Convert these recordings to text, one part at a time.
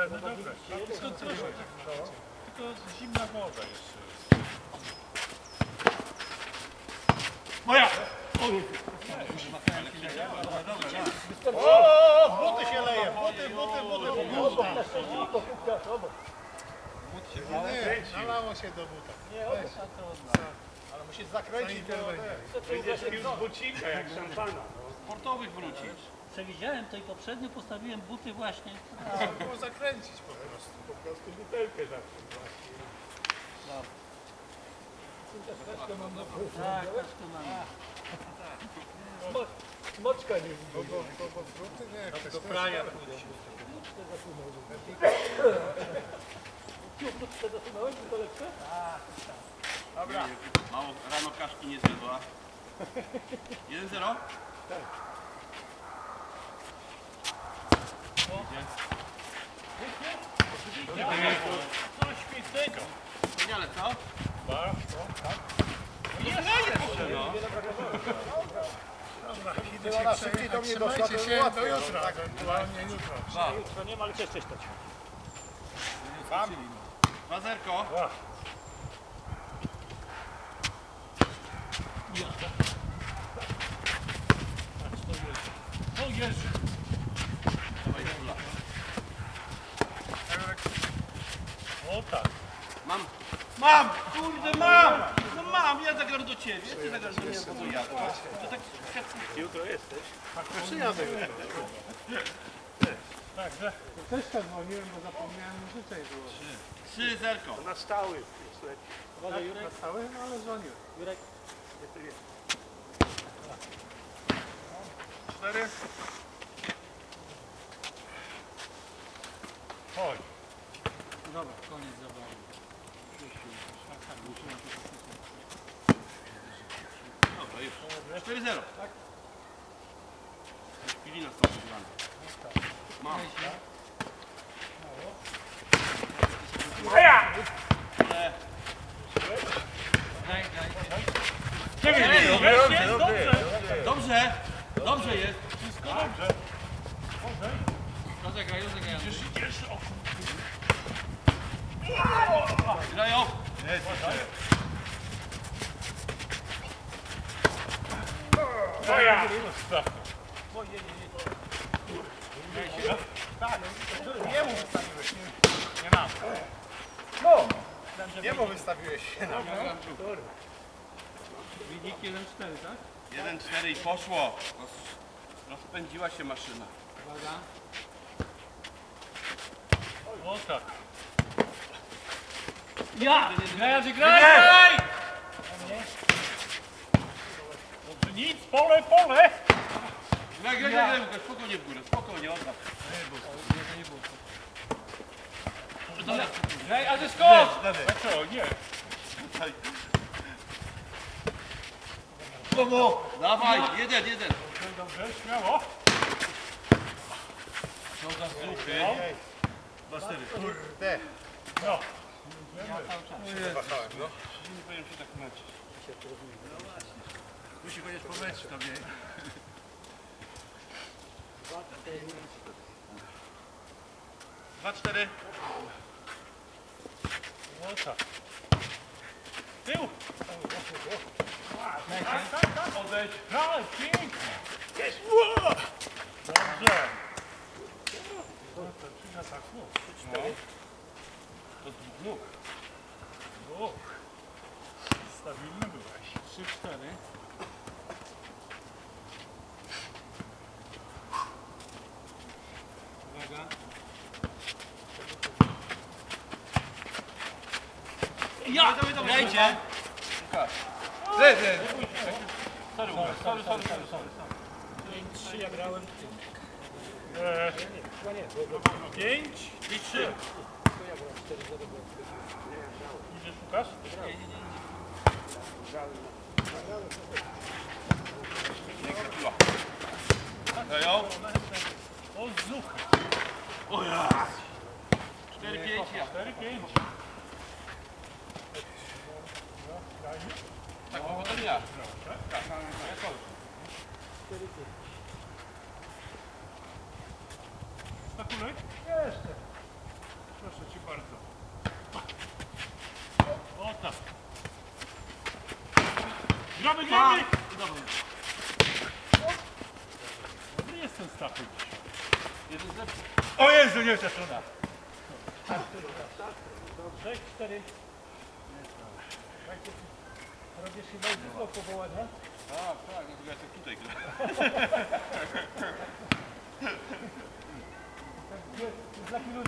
Ceny dobre. Tylko troszkę. Tylko zimna woda jeszcze jest. Moja! O, buty się leje, buty, buty, buty, buty. Nie, nalało się do buta. Ale musisz zakręcić, Będziesz pił z bucika jak szampana. Sportowych wrócisz. Przewidziałem to i poprzednio postawiłem buty właśnie. trzeba było zakręcić po prostu. Po prostu butelkę zawsze. Tak, kaczkę mam. Smoczka nie bo, bo, bo, bo fruty nie, ktoś Do też- prania Dobra. Mało rano kaszki nie zjadła. 1-0? Coś świetnego. Wspaniale, co? Ona szybciej do mnie doszła, to się, do jutra. Tak, ewentualnie jutro. Jutro nie ma, ale też coś stać. 2-0. O Jezu. Dawaj, kula. O tak. Mam. Mam! Kurde, mam! No mam, ja zagram do ciebie. Ty zagrasz do mnie, bo to ja. To tak Jutro jesteś. Przyjadę jutro. Także Też tak dzwoniłem, bo zapomniałem życzeń było. 3-0. na stały jest lepiej. Uwaga, Jurek. Na całe, no ale dzwoniłem. Jurek. Cztery. Chodź. Dobra, koniec zabawy. Dobra, już. 4-0. Tak? Pilina stała wygrana. Mam. Moja! Ale Daj, daj. Ciebie Ej, dobrze, jest dobrze. dobrze, dobrze jest. Wszystko dobrze. Rozegraj, rozegraj. Idziesz, o Grają. Moja! Jemu wystawiłeś. Nie mam. Jemu wystawiłeś się na Wynik 1-4, tak? 1-4 i poszło. Roz, rozpędziła się maszyna. Uwaga. O tak. Ja! Graj, graj! Dobrze, nic, pole, pole! Graj, graj, graj, graj, spokojnie w górę, spokojnie, odda. Graj, a ty skocz! Dlaczego? Nie. Kogo? Dawaj, jeden, jeden. Dobrze, śmiało. Co za zupy. Kurde. No. No. Nie powinien się tak męczyć. Musi chociaż pomęczyć tobie. Dwa, cztery. O tak. Tył. Tak, tak, tak. Odejdź. Graj, pięknie. Jest. Dobrze. To zaczyna tak nóg. No. To dwóch nóg. Dwóch. Stabilny byłeś. 3-4. Uwaga. Ja! Grajcie! Sorry, Sorry, sorry, sorry, sorry, sorry. Pięć, ja grałem. Eee, pięć i trzy. Idziesz, Łukasz? Nie, nie, nie. Dają? O, zuch. O ja. 4-5 ja. 4-5. chwila. Na kulek? Jeszcze. Proszę ci bardzo. O tak. Gramy, gramy! Dobry. Dobry jest ten stachów dzisiaj. Jeden z lepszych. O Jezu, nie ta strona. Sześć, cztery. Nie, tak. Robisz chyba już powołania? Tak, tak, ja jestem tutaj gra. Za chwilę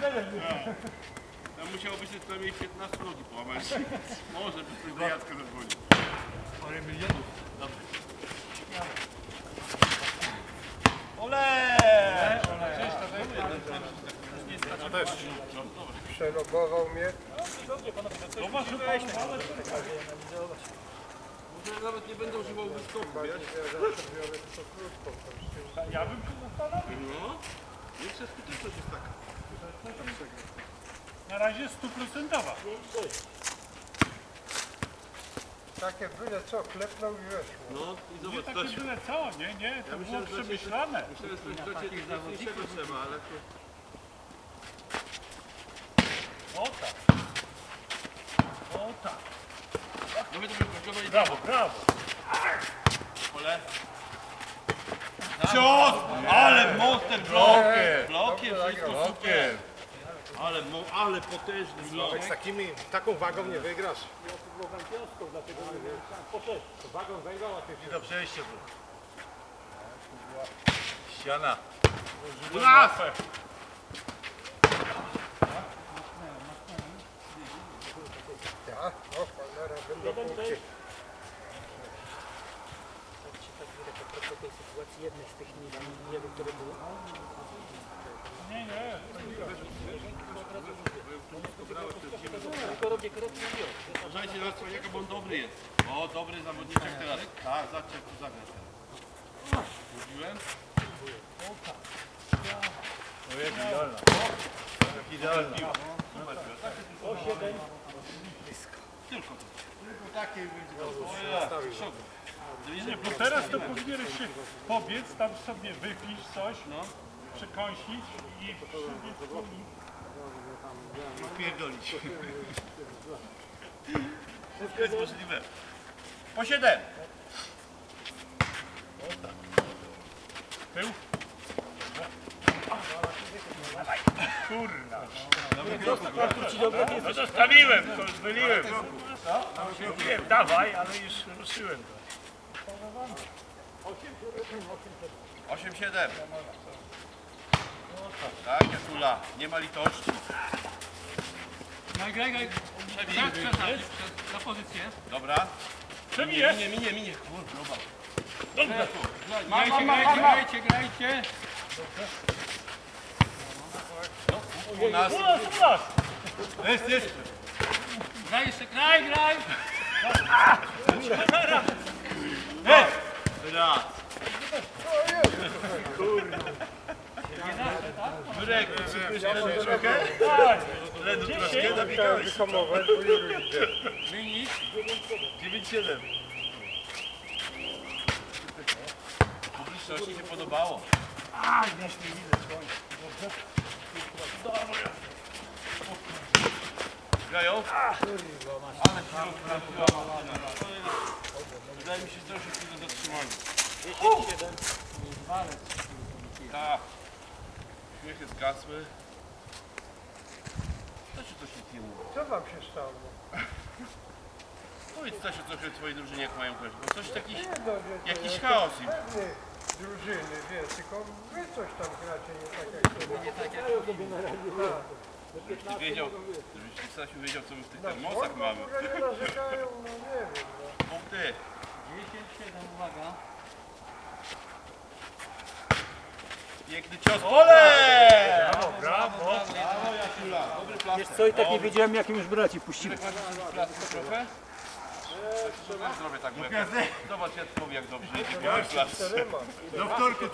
Ja musiało być co najmniej 15 nogi połamać. Może by ktoś do Jacka zadzwonił. Parę milionów. Ole! Przelogował mnie. To masz Może nawet nie będę używał wyskoku, wiesz? Ja. Ja bym się zastanowił. No. Większa skuteczność jest taka. Na razie stuprocentowa. Takie byle co, klepnął i weszło. No i Nie zobacz, takie Stasiu. byle co, nie, nie, to było myślałem, że przemyślane. Myślę, że mocniejszego trzeba, ale to... O tak. O tak. No my to próbowali Brawo, brawo. pole. Cios! Ale monster blok! Blokiem wszystko super. Ale, mo, ale potężny blok. Z takimi, taką wagą nie wygrasz. Nie do przejścia było. Ściana. U Ja? O cholera, będą punkty. propos tej sytuacji jednej z tych niewielu, które były. Nie, nie. Tylko. Uważajcie na Słoniaka, bo on dobry jest. O, dobry zawodniczek teraz. Tak, zobaczcie jak tu zagra teraz. Mówiłem? To jest idealna. Idealna. Tylko to. Takie będzie. Szok. Nie, bo teraz to powinieneś się pobiec, tam sobie wypić coś, no. przekąsić i przybiec po nim. Pierdolić. Wszystko jest możliwe. Po siedem. Tył. Kurna. No zostawiłem, to zmyliłem. Nie, dawaj, ale już ruszyłem to. Osiem, siedem. Tak, Jatula. Nie ma litości. Graj, graj, graj. Przebij. Tak, przestań. Na pozycję. Dobra. Przebijesz? Minie, minie, minie. Kurwa. Dobra. Grajcie, grajcie, grajcie, grajcie. U nas. U nas, u nas. Jest, jest. Graj jeszcze, graj, graj. Raz. Jurek, przypysz trochę? Tak. Ledu troszkę nabiegałeś. Wyhamować. Wynik 9-7. Publiczności się podobało. Grają? Ale środek Wydaje mi się, że jest do zatrzymania. 10-7. Tak. Śmiechy zgasły. Stasiu coś nic nie mówi. Co wam się stało? Powiedz Stasiu trochę twojej drużynie jak mają grać, bo coś jakiś jakieś chaos im. pewne drużyny, wiesz, tylko wy coś tam gracie nie tak jak to. Nie tak jak Żebyś ty wiedział, żebyś ty Stasiu wiedział co my w tych termosach mamy. Nie narzekają, no nie wiem. No. Punkty. 10, 7, uwaga. Piękny cios. Ole! Brawo, brawo. Dobry plaster. Wiesz co, i tak nie wiedziałem, jakim już braci puścimy. Trochę? Zrobię tak, jak... Zobacz Jackowi jak dobrze. Doktorku,